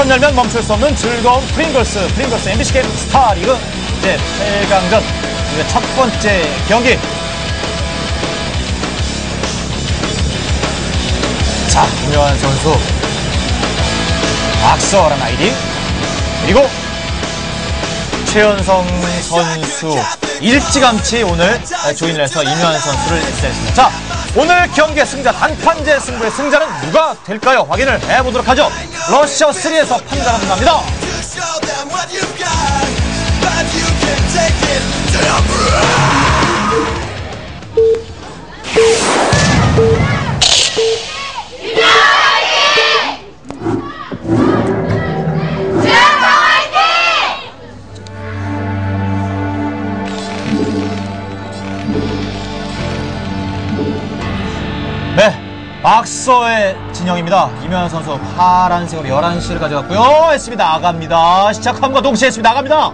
번 열면 멈출 수 없는 즐거운 프링글스, 프링글스 MBC 게임 스타리그 이제 8강전. 이제 첫 번째 경기. 자, 김요한 선수. 악서라는 아이디. 그리고 최연성 선수. 일찌감치 오늘 조인을 해서 임요한 선수를 에스했습니다. 자, 오늘 경기의 승자 단판제 승부의 승자는 누가 될까요? 확인을 해보도록 하죠. 러시아 3에서 판단하는 겁니다. 박서의 진영입니다. 임요한 선수 파란색으로 11시를 가져갔고요. SB 나갑니다. 시작함과 동시에 SB 나갑니다.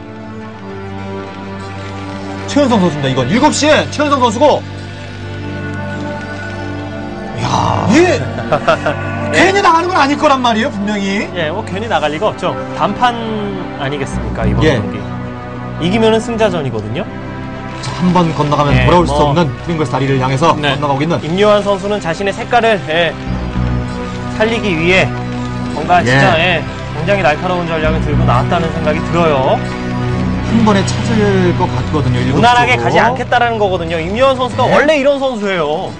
최현성 선수입니다. 이건 7시에 최현성 선수고 이야, 이게 괜히 나가는 건 아닐 거란 말이에요, 분명히. 예, 뭐 괜히 나갈 리가 없죠. 단판 아니겠습니까 이번 예. 경기. 이기면은 승자전이거든요. 한 번 건너가면 예, 돌아올 수 뭐. 없는 프링글스 다리를 향해서 네. 건너가고 있는 임요한 선수는 자신의 색깔을 예, 살리기 위해 뭔가 진짜 예, 굉장히 날카로운 전략을 들고 나왔다는 생각이 들어요. 한 번에 찾을 것 같거든요. 일곱 무난하게 쪽으로. 가지 않겠다라는 거거든요. 임요한 선수가 네. 원래 이런 선수예요.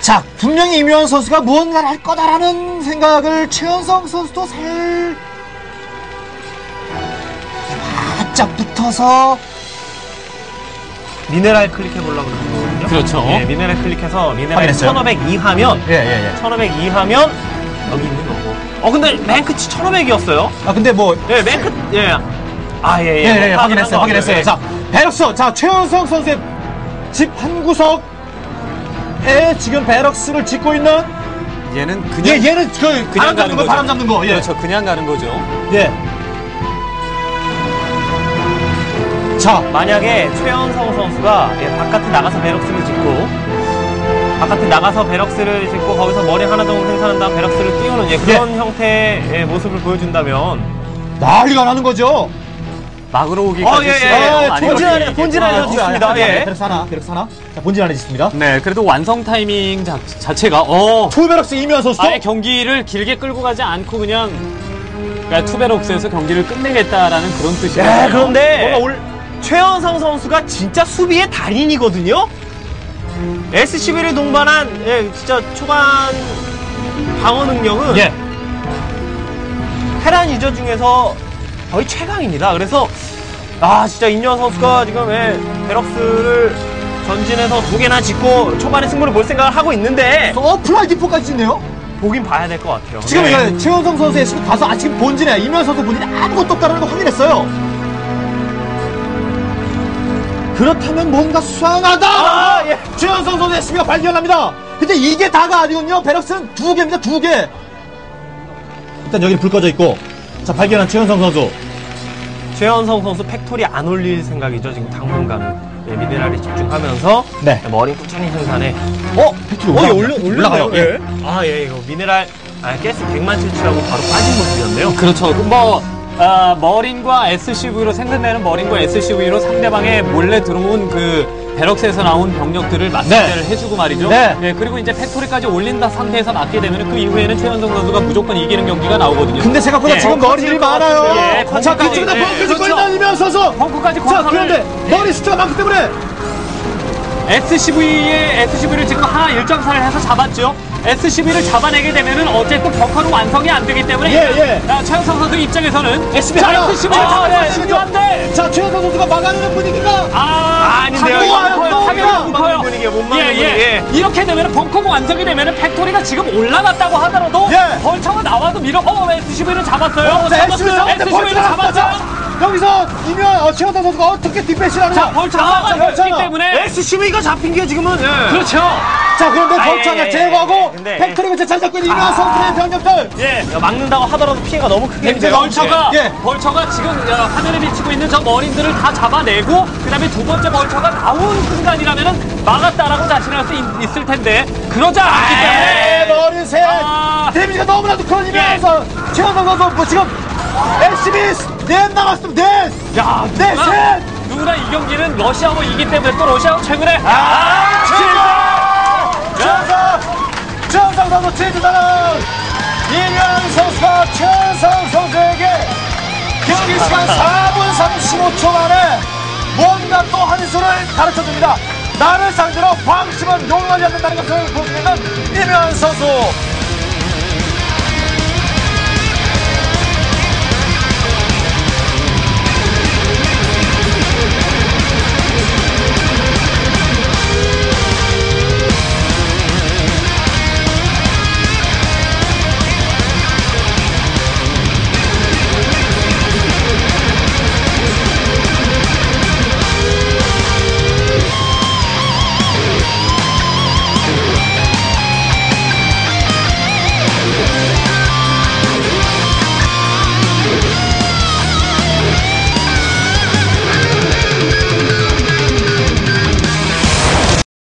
자, 분명히 임요한 선수가 무언가를 할 거다라는 생각을 최현성 선수도 살 바짝 붙어서 미네랄 클릭해 보려고 그러는 거거든요. 그렇죠. 예, 미네랄 클릭해서 미네랄 확인했어요? 1502 하면 예, 예, 예. 1502 하면 여기 있는 거고. 어 근데 맨크치 1500이었어요. 아, 근데 뭐 예, 맨크 예. 아, 예, 예. 예, 예, 뭐 확인했어요. 파악은 확인했어요. 한 자, 거. 배럭스. 자, 최현성 선수의 집 한 구석에 지금 배럭스를 짓고 있는 얘는 그냥 예, 얘는 그 바람 잡는 거, 바람 잡는 거. 예. 그렇죠. 그냥 가는 거죠. 예. 자, 만약에 최연성 선수가 예, 바깥에 나가서 베럭스를 짓고 바깥에 나가서 베럭스를 짓고 거기서 머리 하나 정도 생산한 다음 베럭스를 띄우는 예, 그런 형태의 예, 모습을 보여준다면 난리가 나는 거죠. 막으로 오기까지 어, 예, 예. 시간이 어, 너무 많이 본진. 안에- 본진 안에 짓습니다. 예. 베럭스 하나, 베럭스 하나. 자, 본진 안에 짓습니다. 네, 그래도 완성 타이밍 자, 자체가 어 투베럭스 이면 선수도 아예 경기를 길게 끌고 가지 않고 그냥 그러니까 투베럭스에서 경기를 끝내겠다라는 그런 뜻이에요. 예, 그런데 최연성 선수가 진짜 수비의 달인이거든요. SCB를 동반한 예, 진짜 초반 방어 능력은 예. 테란 유저 중에서 거의 최강입니다. 그래서 아 진짜 임현 선수가 지금 예, 베럭스를 전진해서 두 개나 짓고 초반에 승부를 볼 생각을 하고 있는데 어, 플라이 디포까지 짓네요. 보긴 봐야 될 것 같아요. 지금 네. 이거 최원성 선수의 지금 가서 아 지금 본진에 이면 선수 본진에 아무것도 없다는 거 확인했어요. 그렇다면 뭔가 수상하다. 아, 예. 최원성 선수의 시비가 발견합니다. 근데 이게 다가 아니군요. 베럭스는 두 개입니다. 두 개. 일단 여기는 불 꺼져 있고 자 발견한 최원성 선수. 최연성 선수 팩토리 안 올릴 생각이죠. 지금 당분간은 예, 미네랄에 집중하면서 네. 머리 꾸준히 생산해. 어, 팩트리 올라가, 올라가요. 예. 아 예, 이거 미네랄 아, 가스 100만 칠치라고 바로 빠진 모습이었네요. 그렇죠. 그뭐 아, 머린과 SCV로 생산되는 머린과 SCV로 상대방의 몰래 들어온 그 베럭스에서 나온 병력들을 맞상대를 해주고 말이죠. 네. 그리고 이제 팩토리까지 올린다 상태에서 맞게 되면 그 이후에는 최현성 선수가 무조건 이기는 경기가 나오거든요. 근데 생각보다 예. 지금 머리들이 많아요. 예, 자, 벙커까지, 그쪽에다 예, 벙커 짓고 그렇죠. 있는 이면 선수. 벙커까지 자, 그런데 머리 숫자가 많기 때문에 SCV의 SCV를 지금 하나 일정사를 해서 잡았죠. SCV를 잡아내게 되면은 어쨌든 벙커는 완성이 안 되기 때문에 예, 예. 아, 최현성 선수 입장에서는 SCV 자, 하나. SCV를 아, 잡아내는 네, 중요한데 자, 최원성 선수가 막아내는 분위기가 아, 아닌데요, 타격이 못 막는 예, 예. 분위기. 이렇게 되면 벙커가 완성이 되면 팩토리가 지금 올라갔다고 하더라도 예. 벌처가 나와도 밀어 어 SCV를 잡았어요. 자, SCV 를 잡았는데 SCV를 잡았죠. 여기서 이면 어, 최원상 선수가 어떻게 뒷배신을 하느냐. 자, 벌처가 나가지 벌처가. 때문에 SCV가 잡힌 게 지금은 예. 그렇죠. 자, 그런데 아, 벌처가 예, 예, 제거하고 예, 근데, 팩토리가 잘 잡고 있는 이면 선수의 병력들. 예, 막는다고 하더라도 피해가 너무 크겠는데요. 벌처가 예. 벌처가 지금 어, 화면에 비치고 있는 저 머린들을 다 잡아내고 그다음에 두 번째 벌처가 나온 순간이라면은 막았다라고 자신할 수 있, 있을 텐데 그러지 않기 네, 때문에 머리 셋. 아. 데미지가 너무나도 커지면서 최원상 선수 뭐 지금 SB 넷 남았습니다. 넷. 야 네, 누구나, 셋! 누구나 이 경기는 러시아하고 이기 때문에 또 러시아하고 최근에 아, 최원상! 최원상! 최원상 선수 최주단은 이면 선수가 최원상 선수에게 경기 시간 4분 35초 만에 뭔가 또 한 수를 가르쳐 줍니다. 나를 상대로 방심은 용납하지 않는다는 것을 보여주는 이면 선수